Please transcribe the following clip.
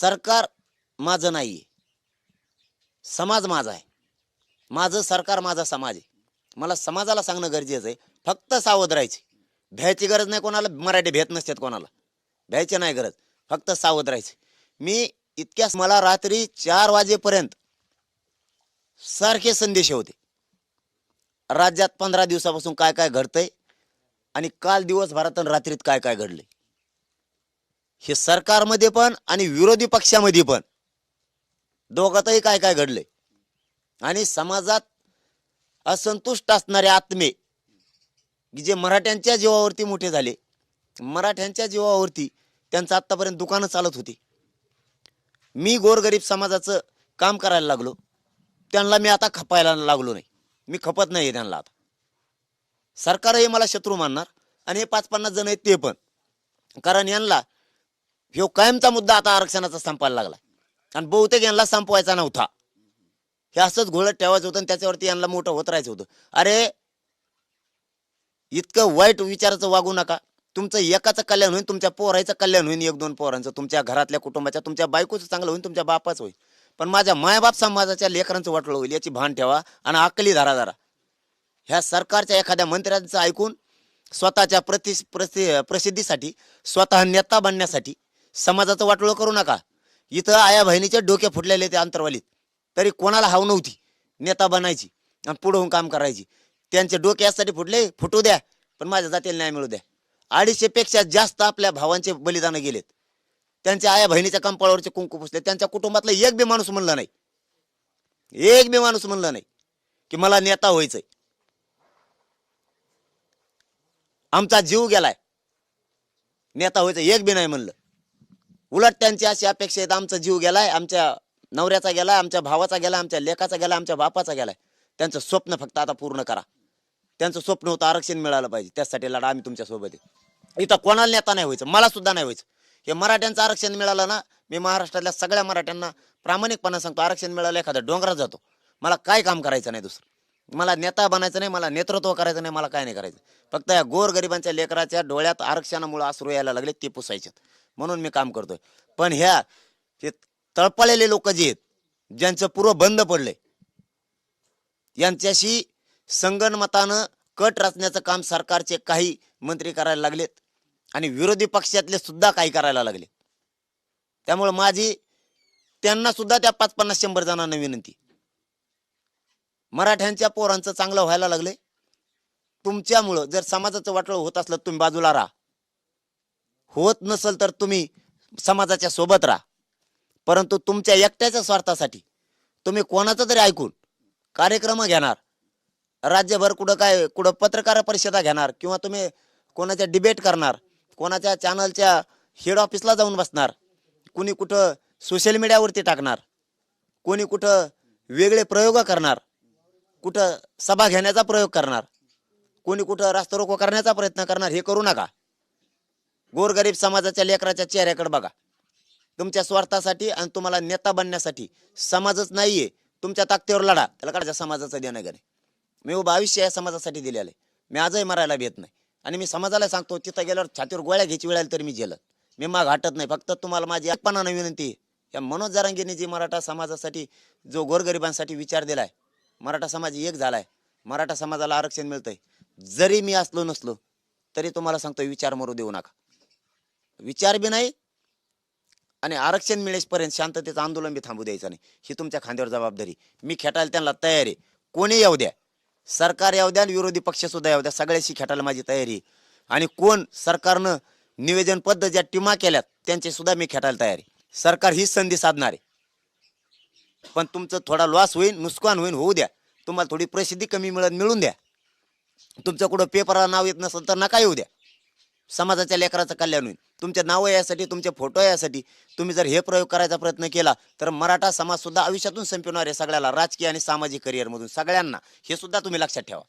सरकार माझं नाही आहे समाज माझा आहे. माझं सरकार माझा समाज आहे. मला समाजाला सांगणं गरजेचं आहे. फक्त सावध राहायचे. भ्यायची गरज नाही कोणाला मराठी भेट नसतात कोणाला. भ्यायची नाही गरज. फक्त सावध राहायचे. मी इतक्या मला रात्री चार वाजेपर्यंत सारखे संदेश होते. राज्यात पंधरा दिवसापासून काय काय घडतंय आणि काल दिवसभरात आणि रात्रीत काय काय घडलंय. हे सरकारमध्ये पण आणि विरोधी पक्षामध्ये पण. दोघातही काय काय घडले? आणि समाजात असंतुष्ट असणारे आत्मे की जे मराठ्यांच्या जीवावरती मोठे झाले. मराठ्यांच्या जीवावरती त्यांचं आत्तापर्यंत दुकानं चालत होती. मी गोरगरीब समाजाचं काम करायला लागलो. त्यांना मी आता खपायला लागलो नाही. मी खपत नाही त्यांना आता. सरकारही मला शत्रू मानणार आणि हे पाच पन्नास जण आहेत ते पण. कारण यांना ह्यो कायमचा मुद्दा आता आरक्षणाचा संपायला लागला आणि बहुतेक यांना संपवायचा नव्हता. हे असंच घोळत ठेवायचं होतं आणि त्याच्यावरती यांना मोठं होत राहायचं होतं. अरे इतकं वाईट विचाराचं वागू नका. तुमचं एकाचं कल्याण होईल तुमच्या पोराचं कल्याण होईल एक दोन पोरांचं. तुमच्या घरातल्या कुटुंबाच्या तुमच्या बायकोचं चांगलं होईल तुमच्या बापाचं होईल पण माझ्या मायबाप समाजाच्या लेकरांचं वाटलं होईल याची भान ठेवा आणि अकली धरा धरा ह्या सरकारच्या एखाद्या मंत्र्यांचं ऐकून स्वतःच्या प्रति प्रसि प्रसिद्धीसाठी स्वतः नेता बनण्यासाठी समाजाचं वाटोळं करू नका. इथं आया बहिणीच्या डोके फुटलेले ते अंतरवालीत. तरी कोणाला हाव नव्हती. नेता बनायची आणि पुढं होऊन काम करायची. त्यांचे डोके यासाठी फुटले फुटू द्या पण माझ्या जातीला न्याय मिळू द्या. अडीचशे पेक्षा जास्त आपल्या भावांचे बलिदान गेलेत. त्यांच्या आया बहिणीच्या कंपाळावरचे कुंकू पुसले. त्यांच्या कुटुंबातला एक बी माणूस म्हणलं नाही. एक बी माणूस म्हणला नाही की मला नेता व्हायचंय. आमचा जीव गेलाय. नेता व्हायचं एक बी नाही म्हणलं. उलट त्यांची अशी अपेक्षा आहेत आमचा जीव गेलाय आमच्या नवऱ्याचा गेलाय आमच्या भावाचा गेलाय आमच्या लेखाचा गेलाय आमच्या बापाचा गेलाय. त्यांचं स्वप्न फक्त आता पूर्ण करा. त्यांचं स्वप्न होतं आरक्षण मिळालं पाहिजे त्यासाठी लढा आम्ही तुमच्यासोबत आहे. इथं कोणाला नेता नाही व्हायचं मला सुद्धा नाही व्हायचं. हे मराठ्यांचं आरक्षण मिळालं ना मी महाराष्ट्रातल्या सगळ्या मराठ्यांना प्रामाणिकपणा सांगतो आरक्षण मिळालं एखादा डोंगरात जातो. मला काय काम करायचं नाही दुसरं. मला नेता बनायचं नाही मला नेतृत्व करायचं नाही मला काय नाही करायचं. फक्त या गोरगरिबांच्या लेकराच्या डोळ्यात आरक्षणामुळे आसरू यायला लागले ते पुसायचे म्हणून मी काम करतोय. पण ह्या हे तळपळलेले लोक जे आहेत ज्यांचं पूर्व बंद पडले यांच्याशी संगणमतानं कट रचण्याचं काम सरकारचे काही मंत्री करायला लागलेत आणि विरोधी पक्षातले सुद्धा काही करायला लागले. त्यामुळे माझी त्यांना सुद्धा त्या पाच पन्नास शंभर जणांना विनंती. मराठ्यांच्या पोरांचं चांगलं व्हायला लागले. तुमच्यामुळं जर समाजाचं वाटलं होत असलं तुम्ही बाजूला राहा. होत नसल तर तुम्ही समाजाच्या सोबत राहा. परंतु तुमच्या एकट्याच्या स्वार्थासाठी तुम्ही कोणाचं तरी ऐकून कार्यक्रम घेणार. राज्यभर कुठं काय कुठं पत्रकार परिषदा घेणार किंवा तुम्ही कोणाच्या डिबेट करणार कोणाच्या चॅनलच्या हेड ऑफिसला जाऊन बसणार कुणी कुठं सोशल मीडियावरती टाकणार कोणी कुठं वेगळे प्रयोग करणार कुठं सभा घेण्याचा प्रयोग करणार? कोणी कुठं रास्ता रोको करण्याचा प्रयत्न करणार? हे करू नका. गोरगरीब समाजाच्या लेकराच्या चेहऱ्याकडे बघा. तुमच्या स्वार्थासाठी आणि तुम्हाला नेता बनण्यासाठी. समाजच नाहीये. तुमच्या ताकदीवर लढा. त्याला काढायच्या समाजाचं देणं मी उभं आयुष्य या समाजासाठी दिलेलं आहे. मी आजही मरायला भेट नाही. आणि मी समाजाला सांगतो तिथं गेल्यावर छातीवर गोळ्या घ्यायची वेळ तरी मी झेलत मी माग हटत नाही. फक्त तुम्हाला माझी एकपणानं विनंती या मनोज जरांगीने जी मराठा समाजासाठी जो गोरगरिबांसाठी विचार दिलाय मराठा समाज एक झालाय. मराठा समाजाला आरक्षण मिळतंय. जरी मी असलो नसलो तरी तुम्हाला सांगतो विचार मरू देऊ नका. विचार बी नाही आणि आरक्षण मिळेपर्यंत शांततेचं आंदोलन बी थांबू द्यायचं नाही. ही तुमच्या खांद्यावर जबाबदारी. मी खेटायला त्यांना तयार आहे. कोणी येऊ द्या. सरकार येऊ द्या आणि विरोधी पक्ष सुद्धा येऊ द्या. सगळ्याशी खेटायला माझी तयारी आहे. आणि कोण सरकारनं निवेदनबद्ध ज्या टीमा केल्यात त्यांचे सुद्धा मी खेटायला तयार आहे. सरकार हीच संधी साधणार आहे. पण तुमचं थोडा लॉस होईल नुकसान होईल होऊ द्या. तुम्हाला थोडी प्रसिद्धी कमी मिळत मिळून द्या. तुमचं कुठं पेपरला नाव येत नसेल तर नका येऊ द्या. समाजाच्या लेकराचं कल्याण होईल. तुमचे नावं यासाठी तुमचे फोटो यासाठी तुम्ही जर हे प्रयोग करायचा प्रयत्न केला तर मराठा समाजसुद्धा आयुष्यातून संपवणार आहे सगळ्याला राजकीय आणि सामाजिक करिअरमधून सगळ्यांना. हे सुद्धा तुम्ही लक्षात ठेवा.